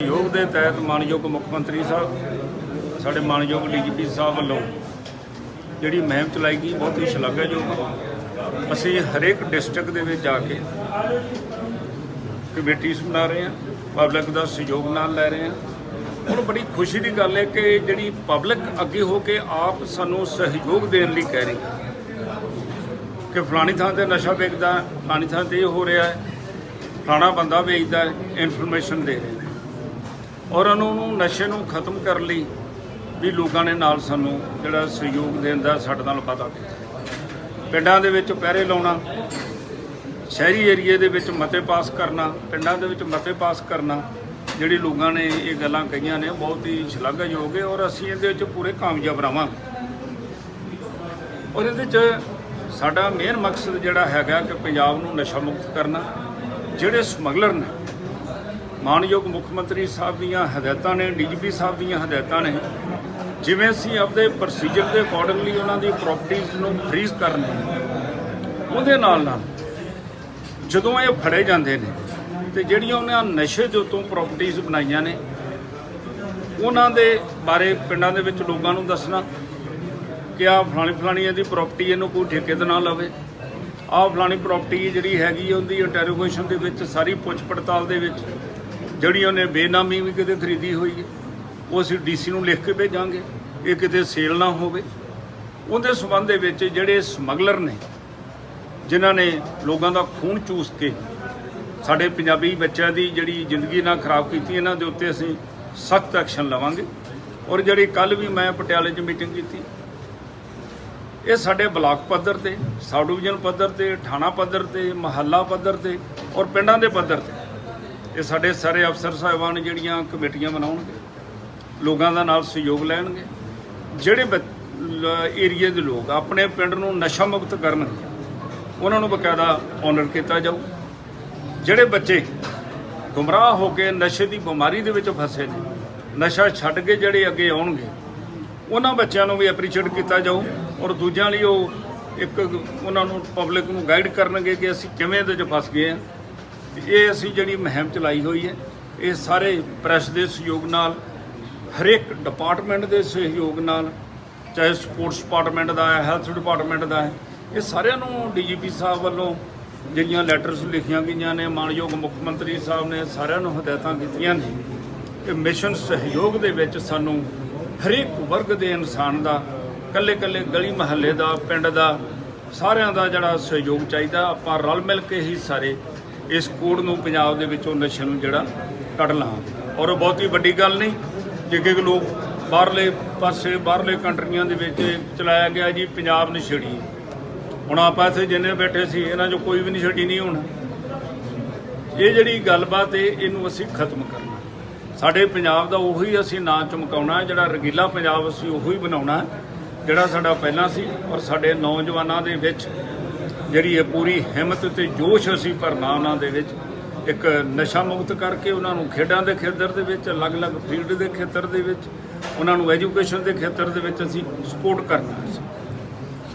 ਯੋਗ ਦੇ ਤਹਿਤ ਮਾਨਯੋਗ ਮੁੱਖ ਮੰਤਰੀ ਸਾਹਿਬ, ਸਾਡੇ ਮਾਨਯੋਗ ਡੀਜੀਪੀ ਸਾਹਿਬ ਵੱਲੋਂ ਜਿਹੜੀ ਮੁਹਿੰਮ ਚਲਾਈ ਗਈ ਬਹੁਤ ਹੀ ਸ਼ਲਾਘਾਯੋਗ ਅਸੀਂ ਹਰੇਕ ਡਿਸਟ੍ਰਿਕਟ ਦੇ ਵਿੱਚ ਜਾ ਕੇ ਕਮੇਟੀਆਂ ਬਣਾ ਰਹੇ ਹਾਂ, ਪਬਲਿਕ ਦਾ ਸਹਿਯੋਗ ਨਾਲ ਲੈ ਰਹੇ ਹਾਂ। ਹੁਣ ਬੜੀ ਖੁਸ਼ੀ ਦੀ ਗੱਲ ਹੈ ਕਿ ਜਿਹੜੀ ਪਬਲਿਕ ਅੱਗੇ ਹੋ ਕੇ ਆਪ ਸਾਨੂੰ ਸਹਿਯੋਗ ਦੇਣ ਲਈ ਕਹਿ ਰਹੀ ਹੈ ਕਿ ਫਲਾਣੀ ਥਾਂ ਤੇ ਨਸ਼ਾ ਵੇਚਦਾ, ਫਲਾਣੀ ਥਾਂ ਤੇ ਇਹ ਹੋ ਰਿਹਾ ਹੈ, ਫਲਾਣਾ ਬੰਦਾ ਵੇਚਦਾ ਇਨਫੋਰਮੇਸ਼ਨ ਦੇ ਰਿਹਾ ਔਰ ਉਹਨਾਂ ਨੂੰ ਨਸ਼ੇ ਨੂੰ ਖਤਮ ਕਰਨ ਲਈ ਵੀ ਲੋਕਾਂ ਨੇ ਨਾਲ ਸਾਨੂੰ ਜਿਹੜਾ ਸਹਿਯੋਗ ਦੇਣ ਦਾ ਸਾਡੇ ਨਾਲ ਵਾਅਦਾ ਕੀਤਾ। ਪਿੰਡਾਂ ਦੇ ਵਿੱਚ ਪਹਿਰੇ ਲਾਉਣਾ, ਸ਼ਹਿਰੀ ਏਰੀਏ ਦੇ ਵਿੱਚ ਮਤੇ ਪਾਸ ਕਰਨਾ, ਪਿੰਡਾਂ ਦੇ ਵਿੱਚ ਮਤੇ ਪਾਸ ਕਰਨਾ, ਜਿਹੜੀ ਲੋਕਾਂ ਨੇ ਇਹ ਗੱਲਾਂ ਕਹੀਆਂ ਨੇ ਬਹੁਤ ਹੀ ਸ਼ਲਾਘਾਯੋਗ ਹੈ ਔਰ ਅਸੀਂ ਇਹਦੇ ਵਿੱਚ ਪੂਰੇ ਕਾਮਯਾਬ ਰਵਾਂਗੇ ਔਰ ਇਹਦੇ 'ਚ ਸਾਡਾ ਮੇਨ ਮਕਸਦ ਜਿਹੜਾ ਹੈਗਾ ਕਿ ਪੰਜਾਬ ਨੂੰ ਨਸ਼ਾ ਮੁਕਤ ਕਰਨਾ, ਜਿਹੜੇ ਸਮਗਲਰ ਨੇ ਮਾਨਯੋਗ ਮੁੱਖ ਮੰਤਰੀ ਸਾਹਿਬ ਦੀਆਂ ਹਦਾਇਤਾਂ ਨੇ, ਡੀਜੀਪੀ ਸਾਹਿਬ ਦੀਆਂ ਹਦਾਇਤਾਂ ਨੇ, ਜਿਵੇਂ ਅਸੀਂ ਆਪਦੇ ਪ੍ਰੋਸੀਜਰ ਦੇ ਅਕੋਰਡਿੰਗਲੀ ਉਹਨਾਂ ਦੀ ਪ੍ਰਾਪਰਟੀਆਂ ਨੂੰ ਫ੍ਰੀਜ਼ ਕਰਨੇ ਉਹਦੇ ਨਾਲ ਨਾਲ ਜਦੋਂ ਇਹ ਫੜੇ ਜਾਂਦੇ ਨੇ ਤੇ ਜਿਹੜੀਆਂ ਉਹਨਾਂ ਨਸ਼ੇ ਦੇ ਉੱਤੋਂ ਪ੍ਰਾਪਰਟੀਆਂ ਬਣਾਈਆਂ ਨੇ, ਉਹਨਾਂ ਦੇ ਬਾਰੇ ਪਿੰਡਾਂ ਦੇ ਵਿੱਚ ਲੋਕਾਂ ਨੂੰ ਦੱਸਣਾ ਕਿ ਆ ਫਲਾਣੀ ਫਲਾਣੀ ਇਹਦੀ ਪ੍ਰਾਪਰਟੀ ਇਹਨੂੰ ਕੋਈ ਠੇਕੇ ਤੇ ਨਾ ਲਵੇ। ਆਹ ਫਲਾਣੀ ਪ੍ਰਾਪਰਟੀ ਜਿਹੜੀ ਹੈਗੀ ਉਹਦੀ ਇੰਟਰੋਗੇਸ਼ਨ ਦੇ ਵਿੱਚ, ਸਾਰੀ ਪੁੱਛ ਪੜਤਾਲ ਦੇ ਵਿੱਚ ਜਿਹੜੀ ਉਹਨੇ ਬੇਨਾਮੀ ਵੀ ਕਿਤੇ ਖਰੀਦੀ ਹੋਈ ਹੈ, ਉਹ ਅਸੀਂ ਡੀਸੀ ਨੂੰ ਲਿਖ ਕੇ ਭੇਜਾਂਗੇ, ਇਹ ਕਿਤੇ ਸੇਲ ਨਾ ਹੋਵੇ। ਉਹਦੇ ਸਬੰਧ ਦੇ ਵਿੱਚ ਜਿਹੜੇ ਸਮਗਲਰ ਨੇ, ਜਿਨ੍ਹਾਂ ਨੇ ਲੋਕਾਂ ਦਾ ਖੂਨ ਚੂਸ ਕੇ ਸਾਡੇ ਪੰਜਾਬੀ ਬੱਚਿਆਂ ਦੀ ਜਿਹੜੀ ਜ਼ਿੰਦਗੀ ਨਾ ਖਰਾਬ ਕੀਤੀ, ਇਹਨਾਂ ਦੇ ਉੱਤੇ ਅਸੀਂ ਸਖਤ ਐਕਸ਼ਨ ਲਵਾਂਗੇ। ਔਰ ਜਿਹੜੀ ਕੱਲ ਵੀ ਮੈਂ ਪਟਿਆਲੇ 'ਚ ਮੀਟਿੰਗ ਕੀਤੀ, ਇਹ ਸਾਡੇ ਬਲਾਕ ਪੱਧਰ ਤੇ, ਸਬ ਡਿਵੀਜ਼ਨ ਪੱਧਰ ਤੇ, ਥਾਣਾ ਪੱਧਰ ਤੇ, ਮਹੱਲਾ ਪੱਧਰ ਤੇ ਔਰ ਪਿੰਡਾਂ ਦੇ ਪੱਧਰ ਤੇ ਇਹ ਸਾਡੇ ਸਾਰੇ ਅਫਸਰ ਸਾਹਿਬਾਨ ਜਿਹੜੀਆਂ ਕਮੇਟੀਆਂ ਬਣਾਉਣਗੇ, ਲੋਕਾਂ ਦਾ ਨਾਲ ਸਹਿਯੋਗ ਲੈਣਗੇ। ਜਿਹੜੇ ਏਰੀਏ ਦੇ ਲੋਕ ਆਪਣੇ ਪਿੰਡ ਨੂੰ ਨਸ਼ਾ ਮੁਕਤ ਕਰਨਗੇ, ਉਹਨਾਂ ਨੂੰ ਬਕਾਇਦਾ ਆਨਰ ਕੀਤਾ ਜਾਊ। ਜਿਹੜੇ ਬੱਚੇ ਗੁੰਮਰਾਹ ਹੋ ਕੇ ਨਸ਼ੇ ਦੀ ਬਿਮਾਰੀ ਦੇ ਵਿੱਚ ਫਸੇ ਨੇ, ਨਸ਼ਾ ਛੱਡ ਕੇ ਜਿਹੜੇ ਅੱਗੇ ਆਉਣਗੇ, ਉਹਨਾਂ ਬੱਚਿਆਂ ਨੂੰ ਵੀ ਐਪਰੀਸ਼ੀਏਟ ਕੀਤਾ ਜਾਊ ਔਰ ਦੂਜਿਆਂ ਲਈ ਉਹ ਇੱਕ ਉਹਨਾਂ ਨੂੰ ਪਬਲਿਕ ਨੂੰ ਗਾਈਡ ਕਰਨਗੇ ਕਿ ਅਸੀਂ ਕਿਵੇਂ ਇਹਦੇ 'ਚ ਫਸ ਗਏ ਹਾਂ। ਇਹ ਅਸੀਂ ਜਿਹੜੀ ਮੁਹਿੰਮ ਚਲਾਈ ਹੋਈ ਹੈ, ਇਹ ਸਾਰੇ ਪ੍ਰੈਸ ਦੇ ਸਹਿਯੋਗ ਨਾਲ, ਹਰੇਕ ਡਿਪਾਰਟਮੈਂਟ ਦੇ ਸਹਿਯੋਗ ਨਾਲ, ਚਾਹੇ ਸਪੋਰਟਸ ਡਿਪਾਰਟਮੈਂਟ ਦਾ ਹੈ, ਹੈਲਥ ਡਿਪਾਰਟਮੈਂਟ ਦਾ ਹੈ, ਇਹ ਸਾਰਿਆਂ ਨੂੰ ਡੀਜੀਪੀ ਸਾਹਿਬ ਵੱਲੋਂ ਜਿਹੜੀਆਂ ਲੈਟਰਸ ਲਿਖੀਆਂ ਗਈਆਂ ਨੇ, ਮਾਨਯੋਗ ਮੁੱਖ ਮੰਤਰੀ ਸਾਹਿਬ ਨੇ, ਸਾਰਿਆਂ ਨੂੰ ਹਦਾਇਤਾਂ ਕੀਤੀਆਂ ਨੇ ਕਿ ਮਿਸ਼ਨ ਸਹਿਯੋਗ ਦੇ ਵਿੱਚ ਸਾਨੂੰ ਹਰੇਕ ਵਰਗ ਦੇ ਇਨਸਾਨ ਦਾ ਕੱਲੇ ਕੱਲੇ ਗਲੀ ਮਹੱਲੇ ਦਾ, ਪਿੰਡ ਦਾ, ਸਾਰਿਆਂ ਦਾ ਜਿਹੜਾ ਸਹਿਯੋਗ ਚਾਹੀਦਾ, ਆਪਾਂ ਰਲ ਮਿਲ ਕੇ ਹੀ ਸਾਰੇ ਇਸ ਕੋਡ ਨੂੰ ਪੰਜਾਬ ਦੇ ਵਿੱਚੋਂ ਨਸ਼ੇ ਨੂੰ ਜਿਹੜਾ ਕੱਢ ਲਾਂਗੇ ਔਰ ਉਹ ਹੀ ਵੱਡੀ ਗੱਲ ਨਹੀਂ ਜੇ ਕਿ ਲੋਕ ਬਾਹਰਲੇ ਪਾਸੇ, ਬਾਹਰਲੇ ਕੰਟਰੀਆਂ ਦੇ ਵਿੱਚ ਚਲਾਇਆ ਗਿਆ ਜੀ, ਪੰਜਾਬ ਨਸ਼ੇੜੀ। ਹੁਣ ਆਪਾਂ ਇੱਥੇ ਜਿੰਨੇ ਬੈਠੇ ਸੀ, ਇਹਨਾਂ 'ਚੋਂ ਕੋਈ ਵੀ ਨਸ਼ੇੜੀ ਨਹੀਂ ਹੋਣਾ। ਇਹ ਜਿਹੜੀ ਗੱਲਬਾਤ ਹੈ, ਇਹਨੂੰ ਅਸੀਂ ਖਤਮ ਕਰਨਾ। ਸਾਡੇ ਪੰਜਾਬ ਦਾ ਉਹੀ ਅਸੀਂ ਨਾਂ ਚਮਕਾਉਣਾ, ਜਿਹੜਾ ਰੰਗੀਲਾ ਪੰਜਾਬ ਅਸੀਂ ਉਹੀ ਬਣਾਉਣਾ, ਜਿਹੜਾ ਸਾਡਾ ਪਹਿਲਾਂ ਸੀ। ਔਰ ਸਾਡੇ ਨੌਜਵਾਨਾਂ ਦੇ ਵਿੱਚ ਜਿਹੜੀ ਹੈ ਪੂਰੀ ਹਿੰਮਤ ਤੇ ਜੋਸ਼ ਅਸੀਂ ਭਰਨਾ ਉਹਨਾਂ ਦੇ ਵਿੱਚ ਇੱਕ ਨਸ਼ਾ ਮੁਕਤ ਕਰਕੇ ਉਹਨਾਂ ਨੂੰ ਖੇਡਾਂ ਦੇ ਖੇਤਰ ਦੇ ਵਿੱਚ, ਅਲੱਗ-ਅਲੱਗ ਫੀਲਡ ਦੇ ਖੇਤਰ ਦੇ ਵਿੱਚ, ਉਹਨਾਂ ਨੂੰ ਐਜੂਕੇਸ਼ਨ ਦੇ ਖੇਤਰ ਦੇ ਵਿੱਚ ਅਸੀਂ ਸਪੋਰਟ ਕਰਨਾ ਹੈ।